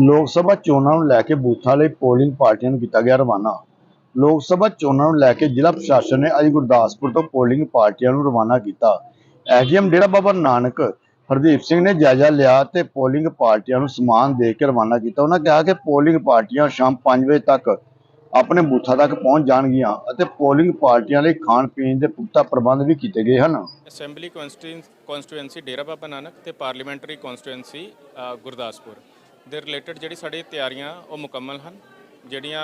ਲੋਕ ਸਭਾ ਚੋਣਾਂ ਨੂੰ ਲੈ ਕੇ ਬੂਥਾਂ ਲਈ ਪੋਲਿੰਗ ਪਾਰਟੀਆਂ ਨੂੰ ਕੀਤਾ ਗਿਆ ਰਵਾਨਾ। ਲੋਕ ਸਭਾ ਚੋਣਾਂ ਨੂੰ ਲੈ ਕੇ ਜ਼ਿਲ੍ਹਾ ਪ੍ਰਸ਼ਾਸਨ ਨੇ ਅੱਜ ਗੁਰਦਾਸਪੁਰ ਤੋਂ ਪੋਲਿੰਗ ਪਾਰਟੀਆਂ ਨੂੰ ਰਵਾਨਾ ਕੀਤਾ। ਐਸਡੀਐਮ ਡੇਰਾ ਬਾਬਾ ਨਾਨਕ ਹਰਦੀਪ ਸਿੰਘ ਨੇ ਜਾਇਜ਼ਾ ਲਿਆ ਤੇ ਪੋਲਿੰਗ ਪਾਰਟੀਆਂ ਨੂੰ ਸਮਾਨ ਦੇ ਕੇ ਰਵਾਨਾ ਕੀਤਾ। ਉਹਨਾਂ ਕਿਹਾ ਕਿ ਪੋਲਿੰਗ ਪਾਰਟੀਆਂ ਸ਼ਾਮ 5 ਵਜੇ ਤੱਕ ਆਪਣੇ ਬੂਥਾਂ ਤੱਕ ਪਹੁੰਚ ਜਾਣਗੀਆਂ ਅਤੇ ਪੋਲਿੰਗ ਪਾਰਟੀਆਂ ਲਈ ਖਾਣ ਪੀਣ ਦੇ ਪੁਖਤਾ ਪ੍ਰਬੰਧ ਵੀ ਕੀਤੇ ਗਏ ਹਨ। ਅਸੈਂਬਲੀ ਕਨਸਟੀਟੂਐਂਸੀ ਡੇਰਾ ਬਾਬਾ ਨਾਨਕ ਤੇ ਪਾਰਲੀਮੈਂਟਰੀ ਕਨਸਟੀਟੂਐਂਸੀ ਗੁਰਦਾਸਪੁਰ। ਦੇ ਰਿਲੇਟਡ ਜਿਹੜੀ ਸਾਡੀ ਤਿਆਰੀਆਂ ਉਹ ਮੁਕੰਮਲ ਹਨ। ਜਿਹੜੀਆਂ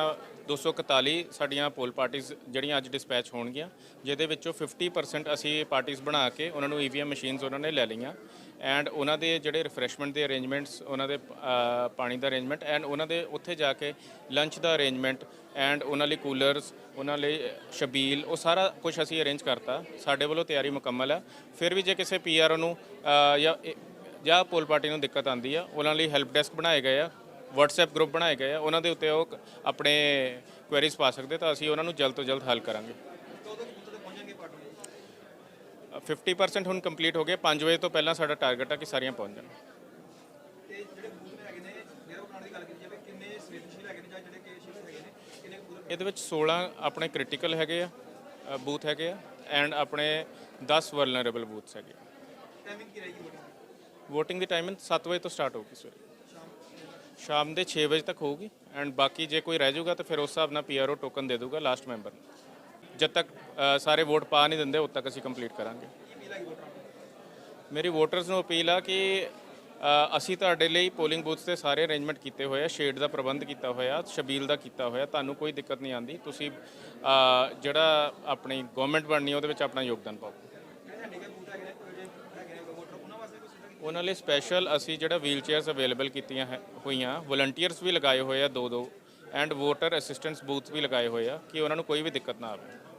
241 ਸਾਡੀਆਂ ਪੋਲ ਪਾਰਟੀਆਂ ਜਿਹੜੀਆਂ ਅੱਜ ਡਿਸਪੈਚ ਹੋਣਗੀਆਂ, ਜਿਹਦੇ ਵਿੱਚੋਂ 50% ਅਸੀਂ ਪਾਰਟੀਆਂ ਬਣਾ ਕੇ ਉਹਨਾਂ ਨੂੰ ਈਵੀਐਮ ਮਸ਼ੀਨਸ ਉਹਨਾਂ ਨੇ ਲੈ ਲਈਆਂ। ਐਂਡ ਉਹਨਾਂ ਦੇ ਜਿਹੜੇ ਰਿਫਰੈਸ਼ਮੈਂਟ ਦੇ ਅਰੇਂਜਮੈਂਟਸ, ਉਹਨਾਂ ਦੇ ਪਾਣੀ ਦਾ ਅਰੇਂਜਮੈਂਟ ਐਂਡ ਉਹਨਾਂ ਦੇ ਉੱਥੇ ਜਾ ਕੇ ਲੰਚ ਦਾ ਅਰੇਂਜਮੈਂਟ ਐਂਡ ਉਹਨਾਂ ਲਈ ਕੂਲਰਸ, ਉਹਨਾਂ ਲਈ ਸ਼ਬੀਲ, ਉਹ ਸਾਰਾ ਕੁਝ ਅਸੀਂ ਅਰੇਂਜ ਕਰਤਾ। ਸਾਡੇ ਵੱਲੋਂ ਤਿਆਰੀ ਮੁਕੰਮਲ ਹੈ। ਫਿਰ ਵੀ ਜੇ ਕਿਸੇ ਪੀਆਰ ਨੂੰ ਜਾਂ ਜਾਂ ਪੋਲ ਪਾਰਟੀ ਨੂੰ ਦਿੱਕਤ ਆਉਂਦੀ ਆ ਉਹਨਾਂ ਲਈ ਹੈਲਪ ਡੈਸਕ ਬਣਾਏ ਗਏ ਆ WhatsApp ਗਰੁੱਪ ਬਣਾਏ ਗਏ ਆ ਉਹਨਾਂ ਦੇ ਉੱਤੇ ਉਹ ਆਪਣੇ ਕੁਐਰੀਜ਼ ਪਾ ਸਕਦੇ ਤਾਂ ਅਸੀਂ ਉਹਨਾਂ ਨੂੰ ਜਲਦ ਤੋਂ ਜਲਦ ਹੱਲ ਕਰਾਂਗੇ। 50% ਹੁਣ ਕੰਪਲੀਟ ਹੋ ਗਏ 5 ਵਜੇ ਤੋਂ ਪਹਿਲਾਂ ਸਾਡਾ ਟਾਰਗੇਟ ਆ ਕਿ ਸਾਰੀਆਂ ਪਹੁੰਚ ਜਾਣ। ਇਹਦੇ ਵਿੱਚ 16 ਆਪਣੇ ਕ੍ਰਿਟੀਕਲ ਹੈਗੇ ਆ ਬੂਥ ਹੈਗੇ ਆ ਐਂਡ ਆਪਣੇ 10 ਵਲਨਰੇਬਲ ਬੂਥਸ ਹੈਗੇ ਟਾਈਮਿੰਗ ਕੀ ਰਹੇਗੀ ਵੋਟਿੰਗ ਦੀ ਟਾਈਮਿੰਗ 7 ਵਜੇ ਤੋਂ ਸਟਾਰਟ ਹੋਊਗੀ ਸਵੇਰੇ। ਸ਼ਾਮ ਦੇ 6 ਵਜੇ ਤੱਕ ਹੋਊਗੀ ਐਂਡ ਬਾਕੀ ਜੇ ਕੋਈ ਰਹਿ ਜਾਊਗਾ ਤਾਂ ਫਿਰ ਉਸ ਹਿਸਾਬ ਨਾਲ ਪੀਆਰਓ ਟੋਕਨ ਦੇ ਦੂਗਾ ਲਾਸਟ ਮੈਂਬਰ ਨੂੰ। ਜਦ ਤੱਕ ਸਾਰੇ ਵੋਟ ਪਾ ਨਹੀਂ ਦਿੰਦੇ, ਉਦ ਤੱਕ ਅਸੀਂ ਕੰਪਲੀਟ ਕਰਾਂਗੇ। ਮੇਰੀ ਵੋਟਰਸ ਨੂੰ ਅਪੀਲ ਆ ਕਿ ਅਸੀਂ ਤੁਹਾਡੇ ਲਈ ਪੋਲਿੰਗ ਬੂਥਸ ਤੇ ਸਾਰੇ ਅਰੇਂਜਮੈਂਟ ਕੀਤੇ ਹੋਏ ਆ ਸ਼ੇਡ ਦਾ ਪ੍ਰਬੰਧ ਕੀਤਾ ਹੋਇਆ, ਸ਼ਬੀਲ ਦਾ ਕੀਤਾ ਹੋਇਆ, ਤੁਹਾਨੂੰ ਕੋਈ ਦਿੱਕਤ ਨਹੀਂ ਆਂਦੀ ਤੁਸੀਂ ਜਿਹੜਾ ਆਪਣੀ ਗਵਰਨਮੈਂਟ ਬਣਨੀ ਉਹਦੇ ਵਿੱਚ ਆਪਣਾ ਯੋਗਦਾਨ ਪਾਓ। ਉਹਨਾਂ ਲਈ ਸਪੈਸ਼ਲ ਅਸੀਂ ਜਿਹੜਾ ਵੀਲ ਚੇਅਰਸ ਅਵੇਲੇਬਲ ਕੀਤੀਆਂ ਹੈ, ਹੋਈਆਂ ਵਲੰਟੀਅਰਸ ਵੀ ਲਗਾਏ ਹੋਏ ਆ ਦੋ ਦੋ ਐਂਡ ਵੋਟਰ ਅਸਿਸਟੈਂਸ ਬੂਥ ਵੀ ਲਗਾਏ ਹੋਏ ਆ, ਕਿ ਉਹਨਾਂ ਨੂੰ ਕੋਈ ਵੀ ਦਿੱਕਤ ਨਾ ਆਵੇ।